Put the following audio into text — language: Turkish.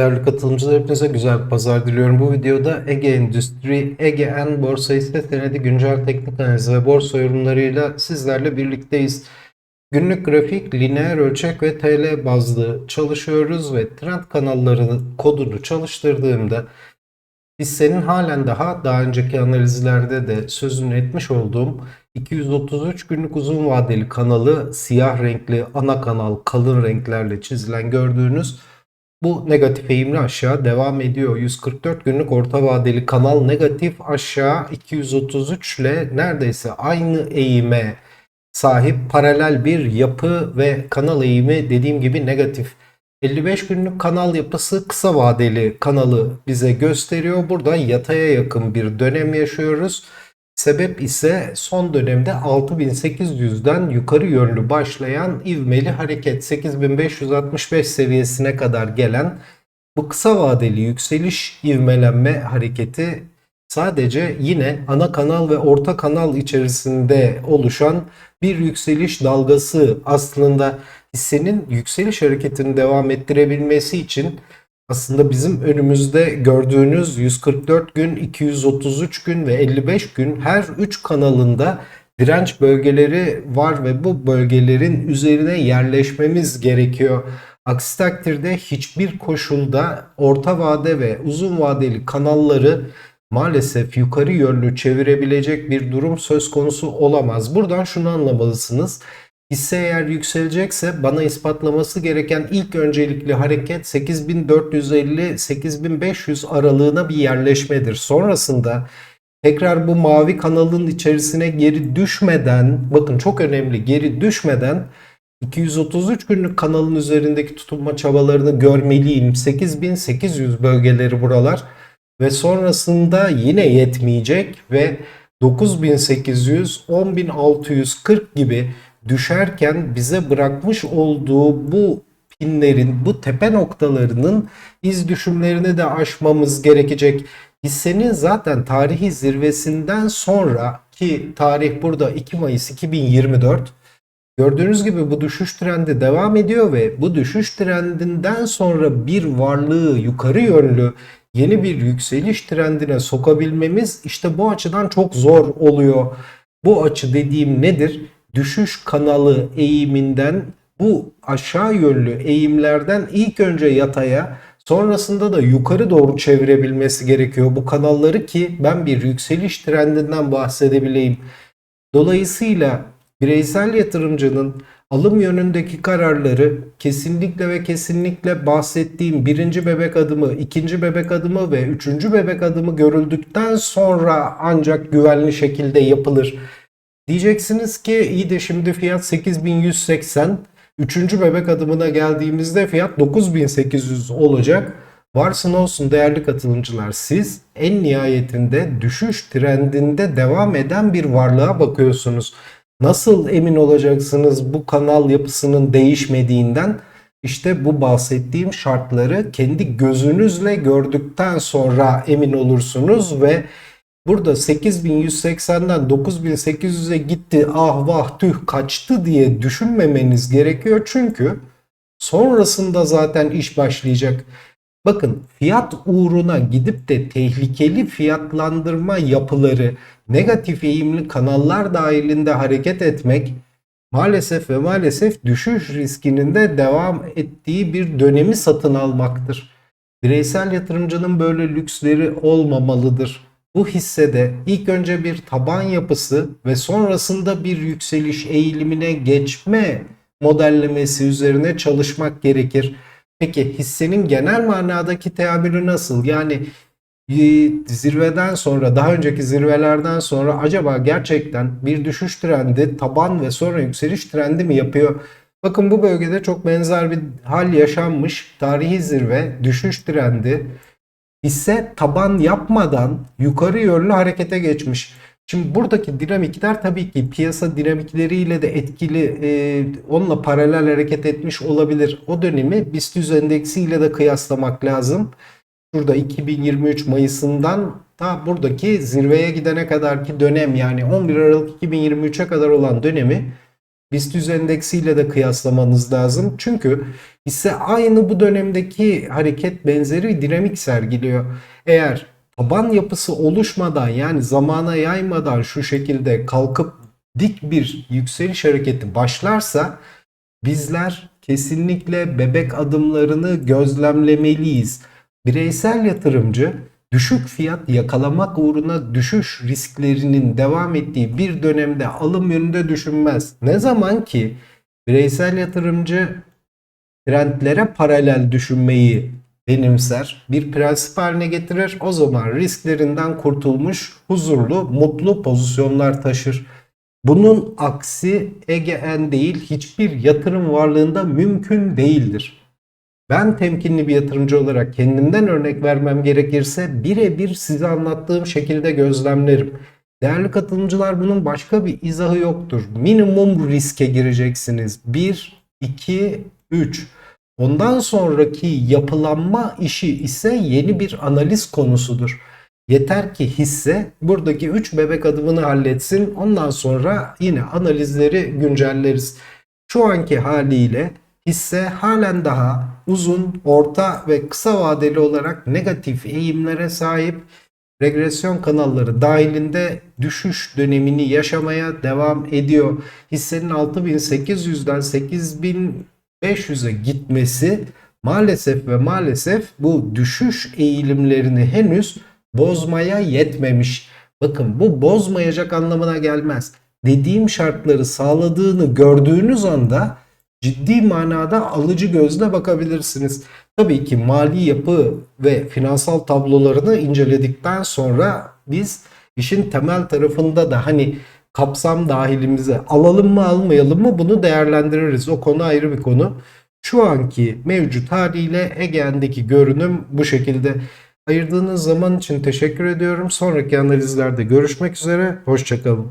Değerli katılımcılar hepinize güzel bir pazar diliyorum. Bu videoda Ege Endüstri, Ege En Borsa hisse senedi güncel teknik analiz ve borsa yorumlarıyla sizlerle birlikteyiz. Günlük grafik, lineer ölçek ve TL bazlı çalışıyoruz ve trend kanalları kodunu çalıştırdığımda hissenin halen daha daha önceki analizlerde de sözünü etmiş olduğum 233 günlük uzun vadeli kanalı siyah renkli ana kanal kalın renklerle çizilen gördüğünüz bu negatif eğimli aşağı devam ediyor. 144 günlük orta vadeli kanal negatif aşağı 233 ile neredeyse aynı eğime sahip paralel bir yapı ve kanal eğimi dediğim gibi negatif. 55 günlük kanal yapısı kısa vadeli kanalı bize gösteriyor. Burada yataya yakın bir dönem yaşıyoruz. Sebep ise son dönemde 6800'den yukarı yönlü başlayan ivmeli hareket. 8565 seviyesine kadar gelen bu kısa vadeli yükseliş ivmelenme hareketi sadece yine ana kanal ve orta kanal içerisinde oluşan bir yükseliş dalgası aslında hissenin yükseliş hareketini devam ettirebilmesi için aslında bizim önümüzde gördüğünüz 144 gün, 233 gün ve 55 gün her 3 kanalında direnç bölgeleri var ve bu bölgelerin üzerine yerleşmemiz gerekiyor. Aksi takdirde hiçbir koşulda orta vade ve uzun vadeli kanalları maalesef yukarı yönlü çevirebilecek bir durum söz konusu olamaz. Buradan şunu anlamalısınız. Hisse eğer yükselecekse bana ispatlaması gereken ilk öncelikli hareket 8450-8500 aralığına bir yerleşmedir. Sonrasında tekrar bu mavi kanalın içerisine geri düşmeden bakın çok önemli geri düşmeden 233 günlük kanalın üzerindeki tutunma çabalarını görmeliyim. 8800 bölgeleri buralar ve sonrasında yine yetmeyecek ve 9800, 10640 gibi düşerken bize bırakmış olduğu bu pinlerin, bu tepe noktalarının iz düşümlerini de aşmamız gerekecek. Hissenin zaten tarihi zirvesinden sonra ki tarih burada 2 Mayıs 2024 Gördüğünüz gibi bu düşüş trendi devam ediyor ve bu düşüş trendinden sonra bir varlığı yukarı yönlü yeni bir yükseliş trendine sokabilmemiz işte bu açıdan çok zor oluyor. Bu açı dediğim nedir? Düşüş kanalı eğiminden bu aşağı yönlü eğimlerden ilk önce yataya sonrasında da yukarı doğru çevirebilmesi gerekiyor bu kanalları ki ben bir yükseliş trendinden bahsedebileyim. Dolayısıyla bireysel yatırımcının alım yönündeki kararları kesinlikle ve kesinlikle bahsettiğim birinci bebek adımı, ikinci bebek adımı ve üçüncü bebek adımı görüldükten sonra ancak güvenli şekilde yapılır. Diyeceksiniz ki iyi de şimdi fiyat 8180, üçüncü bebek adımına geldiğimizde fiyat 9800 olacak. Varsın olsun değerli katılımcılar siz en nihayetinde düşüş trendinde devam eden bir varlığa bakıyorsunuz. Nasıl emin olacaksınız bu kanal yapısının değişmediğinden? İşte bu bahsettiğim şartları kendi gözünüzle gördükten sonra emin olursunuz ve burada 8180'den 9800'e gitti ah vah tüh kaçtı diye düşünmemeniz gerekiyor çünkü sonrasında zaten iş başlayacak. Bakın fiyat uğruna gidip de tehlikeli fiyatlandırma yapıları negatif eğimli kanallar dahilinde hareket etmek maalesef ve maalesef düşüş riskinin de devam ettiği bir dönemi satın almaktır. Bireysel yatırımcının böyle lüksleri olmamalıdır. Bu hissede ilk önce bir taban yapısı ve sonrasında bir yükseliş eğilimine geçme modellemesi üzerine çalışmak gerekir. Peki hissenin genel manadaki teamülü nasıl? Yani zirveden sonra daha önceki zirvelerden sonra acaba gerçekten bir düşüş trendi taban ve sonra yükseliş trendi mi yapıyor? Bakın bu bölgede çok benzer bir hal yaşanmış. Tarihi zirve, düşüş trendi hisse taban yapmadan yukarı yönlü harekete geçmiş. Şimdi buradaki dinamikler tabii ki piyasa dinamikleriyle de etkili, e, onunla paralel hareket etmiş olabilir. O dönemi BIST 100 endeksiyle de kıyaslamak lazım. Şurada 2023 Mayıs'ından ta buradaki zirveye gidene kadarki dönem yani 11 Aralık 2023'e kadar olan dönemi BIST 100 endeksiyle de kıyaslamanız lazım. Çünkü hisse aynı bu dönemdeki hareket benzeri dinamik sergiliyor. Eğer taban yapısı oluşmadan yani zamana yaymadan şu şekilde kalkıp dik bir yükseliş hareketi başlarsa bizler kesinlikle bebek adımlarını gözlemlemeliyiz. Bireysel yatırımcı düşük fiyat yakalamak uğruna düşüş risklerinin devam ettiği bir dönemde alım yönünde düşünmez. Ne zaman ki bireysel yatırımcı trendlere paralel düşünmeyi benimser, bir prensip haline getirir. O zaman risklerinden kurtulmuş, huzurlu, mutlu pozisyonlar taşır. Bunun aksi EGN değil hiçbir yatırım varlığında mümkün değildir. Ben temkinli bir yatırımcı olarak kendimden örnek vermem gerekirse birebir size anlattığım şekilde gözlemlerim. Değerli katılımcılar bunun başka bir izahı yoktur. Minimum riske gireceksiniz. 1, 2, 3. Ondan sonraki yapılanma işi ise yeni bir analiz konusudur. Yeter ki hisse buradaki 3 bebek adımını halletsin. Ondan sonra yine analizleri güncelleriz. Şu anki haliyle hisse halen daha uzun, orta ve kısa vadeli olarak negatif eğimlere sahip regresyon kanalları dahilinde düşüş dönemini yaşamaya devam ediyor. Hissenin 6800'den 8500'e gitmesi maalesef ve maalesef bu düşüş eğilimlerini henüz bozmaya yetmemiş. Bakın bu bozmayacak anlamına gelmez. Dediğim şartları sağladığını gördüğünüz anda ciddi manada alıcı gözle bakabilirsiniz. Tabii ki mali yapı ve finansal tablolarını inceledikten sonra biz işin temel tarafında da hani kapsam dahilimize alalım mı almayalım mı bunu değerlendiririz. O konu ayrı bir konu. Şu anki mevcut haliyle Ege'ndeki görünüm bu şekilde. Ayırdığınız zaman için teşekkür ediyorum. Sonraki analizlerde görüşmek üzere. Hoşçakalın.